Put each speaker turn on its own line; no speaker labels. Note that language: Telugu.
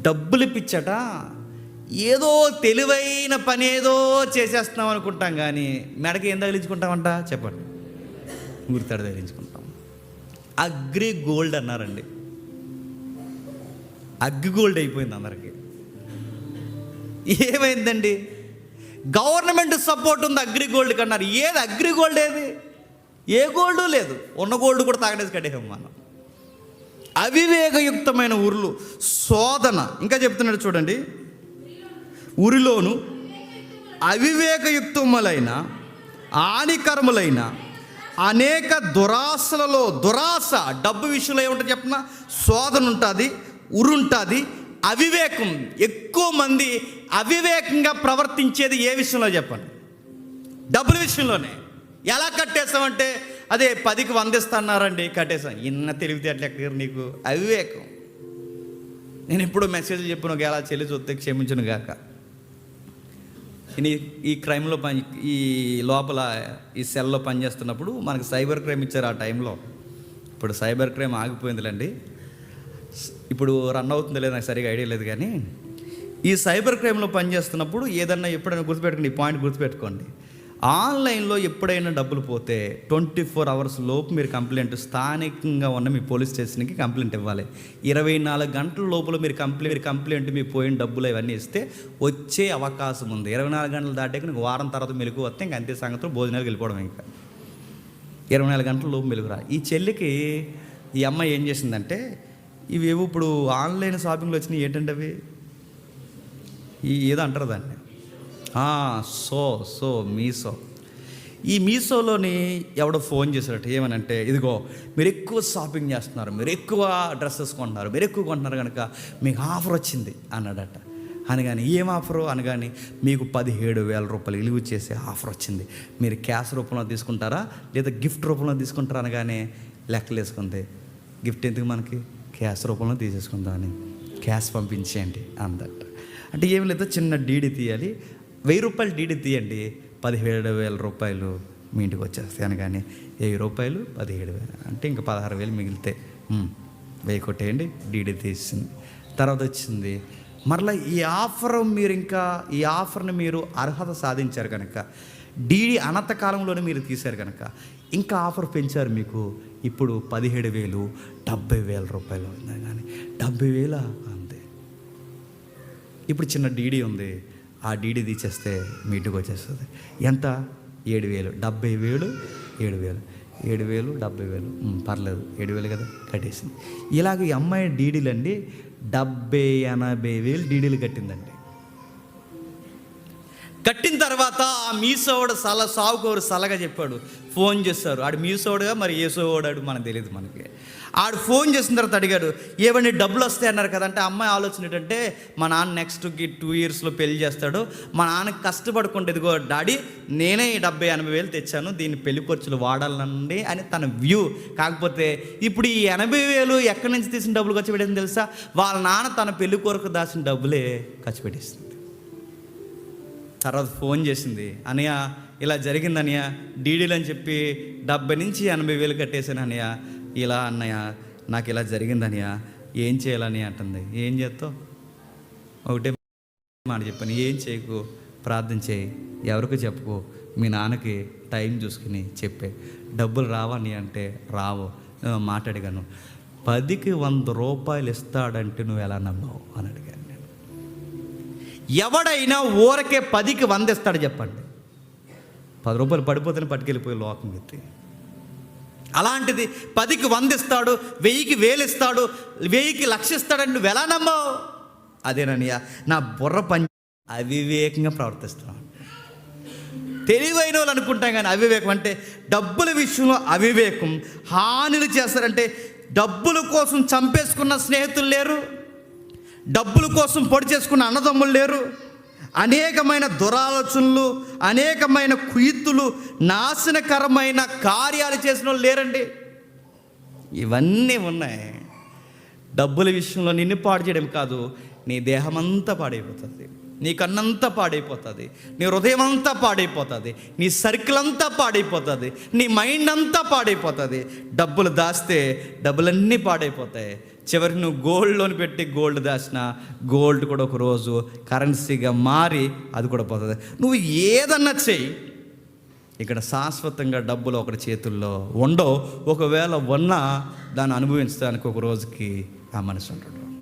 డబ్బులు పిచ్చట ఏదో తెలివైన పని ఏదో చేసేస్తున్నాం అనుకుంటాం కానీ మెడకి ఏం తగిలించుకుంటామంట? చెప్పండి. గుర్తాడు తగిలించుకుంటాం. అగ్రి గోల్డ్ అన్నారండి. అగ్గి గోల్డ్ అయిపోయింది అందరికీ. ఏమైందండి? గవర్నమెంట్ సపోర్ట్ ఉంది అగ్రి గోల్డ్ కన్నారు. ఏది అగ్రి గోల్డ్ ఏది? ఏ గోల్డ్ లేదు. ఉన్న గోల్డ్ కూడా తాగడేసి కట్టేసాం మనం. అవివేకయుక్తమైన ఊర్లు. శోధన. ఇంకా చెప్తున్నాడు చూడండి. ఉరిలోను అవివేకయుక్తములైన హానికరములైన అనేక దురాశలలో దురాశ డబ్బు విషయంలో ఏముంటుంది చెప్పిన? శోధన ఉంటుంది ఉరుంటుంది అవివేకం. ఎక్కువ మంది అవివేకంగా ప్రవర్తించేది ఏ విషయంలో చెప్పండి? డబ్బుల విషయంలోనే. ఎలా కట్టేస్తామంటే అదే పదికి వందిస్తున్నారండి కట్టేసాం ఇన్న తెలివితేటలు ఎక్కడ నీకు? అవివేకం. నేను ఎప్పుడో మెసేజ్ చెప్పిన ఎలా చెల్లి చూస్తే క్షమించను గాక. ఈ- ఈ క్రైమ్లో పని ఈ లోపల ఈ సెల్లో పనిచేస్తున్నప్పుడు మనకు సైబర్ క్రైమ్ ఇచ్చారు ఆ టైంలో ఇప్పుడు సైబర్ క్రైమ్ ఆగిపోయిందిలేండి. ఇప్పుడు రన్ అవుతుంది లేదు నాకు సరిగా ఐడియా లేదు కానీ ఈ సైబర్ క్రైమ్లో పనిచేస్తున్నప్పుడు ఏదన్నా ఎప్పుడైనా గుర్తుపెట్టుకోండి ఈ పాయింట్ గుర్తుపెట్టుకోండి. ఆన్లైన్లో ఎప్పుడైనా డబ్బులు పోతే ట్వంటీ ఫోర్ అవర్స్ లోపు మీరు కంప్లైంట్ స్థానికంగా ఉన్న మీ పోలీస్ స్టేషన్కి కంప్లైంట్ ఇవ్వాలి. ఇరవై నాలుగు గంటల లోపల మీరు కంప్లైంట్ మీరు కంప్లైంట్ మీ పోయిన డబ్బులు ఇవన్నీ ఇస్తే వచ్చే అవకాశం ఉంది. ఇరవై నాలుగు గంటలు దాటాక నీకు వారం తర్వాత మెలుగు వస్తే ఇంకా అంతే సంగతులు భోజనాలకు వెళ్ళిపోవడం ఇంకా. ఇరవై నాలుగు గంటల లోపు మెలుగురా ఈ చెల్లికి ఈ అమ్మాయి ఏం చేసిందంటే ఇవేవో ఇప్పుడు ఆన్లైన్ షాపింగ్లో వచ్చినాయి ఏంటంటే అవి? ఏదో అంటారు దాన్ని. So so Meesho. ఈ మీసోలోని ఎవడో ఫోన్ చేశాడట ఏమనంటే ఇదిగో మీరు ఎక్కువ షాపింగ్ చేస్తున్నారు మీరు ఎక్కువ డ్రెస్సెస్ కొంటున్నారు మీరు ఎక్కువ కొంటున్నారు కనుక మీకు ఆఫర్ వచ్చింది అన్నాడట. అనగాని ఏం ఆఫరు? అనగాని మీకు పదిహేడు వేల రూపాయలు ఇలువ చేసే ఆఫర్ వచ్చింది. మీరు క్యాష్ రూపంలో తీసుకుంటారా? లేదా గిఫ్ట్ రూపంలో తీసుకుంటారా? అనగానే లెక్కలు వేసుకుంది గిఫ్ట్ ఎందుకు మనకి? క్యాష్ రూపంలో తీసేసుకుందామని. క్యాష్ పంపించేయండి అందట. అంటే ఏం లేదు చిన్న డీడీ తీయాలి. వెయ్యి రూపాయలు డీడీ తీయండి పదిహేడు వేల రూపాయలు మీ ఇంటికి వచ్చేస్తాయి అనగానే వెయ్యి రూపాయలు పదిహేడు వేలు. అంటే ఇంకా పదహారు వేలు మిగిలితే వెయ్యి కొట్టేయండి డీడీ తీసింది. తర్వాత వచ్చింది మరలా ఈ ఆఫర్ మీరు ఇంకా ఈ ఆఫర్ని మీరు అర్హత సాధించారు కనుక డీడీ అనంత కాలంలోనే మీరు తీశారు కనుక ఇంకా ఆఫర్ పెంచారు మీకు ఇప్పుడు పదిహేడు వేలు డెబ్బై వేల రూపాయలు ఉంది కానీ డెబ్బై వేల? అంతే. ఇప్పుడు చిన్న డీడీ ఉంది ఆ డీడీ తీసేస్తే మీ ఇంటికి వచ్చేస్తుంది. ఎంత? ఏడు వేలు. డెబ్బై వేలు ఏడు వేలు. ఏడు వేలు డెబ్బై వేలు. పర్లేదు. ఏడు వేలు కదా? కట్టేసింది. ఇలాగ ఈ అమ్మాయి డీడీలు అండి డెబ్బై ఎనభై వేలు డీడీలు కట్టిందండి. కట్టిన తర్వాత ఆ మీసోడు సల సాగుకోరు సలగా చెప్పాడు. ఫోన్ చేస్తారు. ఆడు మీసోడుగా మరి ఏసోడాడు మనకు తెలియదు మనకి. ఆడు ఫోన్ చేసిన తర్వాత అడిగాడు ఏమన్నీ డబ్బులు వస్తాయి అన్నారు కదంటే అమ్మాయి ఆలోచన ఏంటంటే మా నాన్న నెక్స్ట్కి టూ ఇయర్స్లో పెళ్ళి చేస్తాడు. మా నాన్నకి కష్టపడుకుంటే ఇదిగో డాడీ నేనే ఈ డెబ్బై ఎనభై వేలు తెచ్చాను. దీన్ని పెళ్ళి ఖర్చులు వాడాలండి అని తన వ్యూ. కాకపోతే ఇప్పుడు ఈ ఎనభై వేలు ఎక్కడి నుంచి తీసిన డబ్బులు ఖర్చు పెట్టింది తెలుసా? వాళ్ళ నాన్న తన పెళ్ళి కొరకు దాచిన డబ్బులే ఖర్చు పెట్టేసింది. తర్వాత ఫోన్ చేసింది అనయ్య ఇలా జరిగింది అనయ్య డీడీలు అని చెప్పి డెబ్బై నుంచి ఎనభై వేలు కట్టేశాను అనయ్య ఇలా అన్నయ్య నాకు ఇలా జరిగింది అనయ్య ఏం చేయాలని అంటుంది. ఏం చేస్తావు? ఒకటే మాట చెప్పాను ఏం చేయకు ప్రార్థన చేయి ఎవరికి చెప్పుకో మీ నాన్నకి టైం చూసుకుని చెప్పే. డబ్బులు రావని అంటే రావు మాట్లాడిగాను పదికి వంద రూపాయలు ఇస్తాడంటే నువ్వు ఎలా నమ్మావు? అని అడిగాను ఎవడైనా ఊరకే పదికి వందిస్తాడు చెప్పండి. పది రూపాయలు పడిపోతేనే పట్టుకెళ్ళిపోయి లోకం ఎత్తి అలాంటిది పదికి వంద ఇస్తాడు వెయ్యికి వేలిస్తాడు వెయ్యికి లక్షిస్తాడని నువ్వు ఎలా నమ్మావు? అదేనయ్యా నా బుర్ర పని అవివేకంగా ప్రవర్తిస్తున్నాను. తెలివైన వాళ్ళు అనుకుంటాం కానీ అవివేకం అంటే డబ్బుల విషయంలో అవివేకం. హానిలు చేస్తారంటే డబ్బుల కోసం చంపేసుకున్న స్నేహితులు లేరు. డబ్బుల కోసం పొడి చేసుకున్న అన్నదమ్ములు లేరు. అనేకమైన దురాలోచనలు అనేకమైన కుయుత్తులు నాశనకరమైన కార్యాలు చేసిన వాళ్ళు లేరండి. ఇవన్నీ ఉన్నాయి. డబ్బుల విషయంలో నిన్ను పాడు చేయడం కాదు నీ దేహమంతా పాడైపోతుంది. నీ కన్నంతా పాడైపోతుంది. నీ హృదయం అంతా పాడైపోతుంది. నీ సర్కిల్ అంతా పాడైపోతుంది. నీ మైండ్ అంతా పాడైపోతుంది. డబ్బులు దాస్తే డబ్బులన్నీ పాడైపోతాయి. చివరికి నువ్వు గోల్డ్లోని పెట్టి గోల్డ్ దాచిన గోల్డ్ కూడా ఒక రోజు కరెన్సీగా మారి అది కూడా పోతుంది. నువ్వు ఏదన్నా చెయ్యి. ఇక్కడ శాశ్వతంగా డబ్బులు ఒకటి చేతుల్లో ఉండవు. ఒకవేళ ఉన్నా దాన్ని అనుభవించడానికి ఒక రోజుకి ఆ మనిషి ఉంటాడు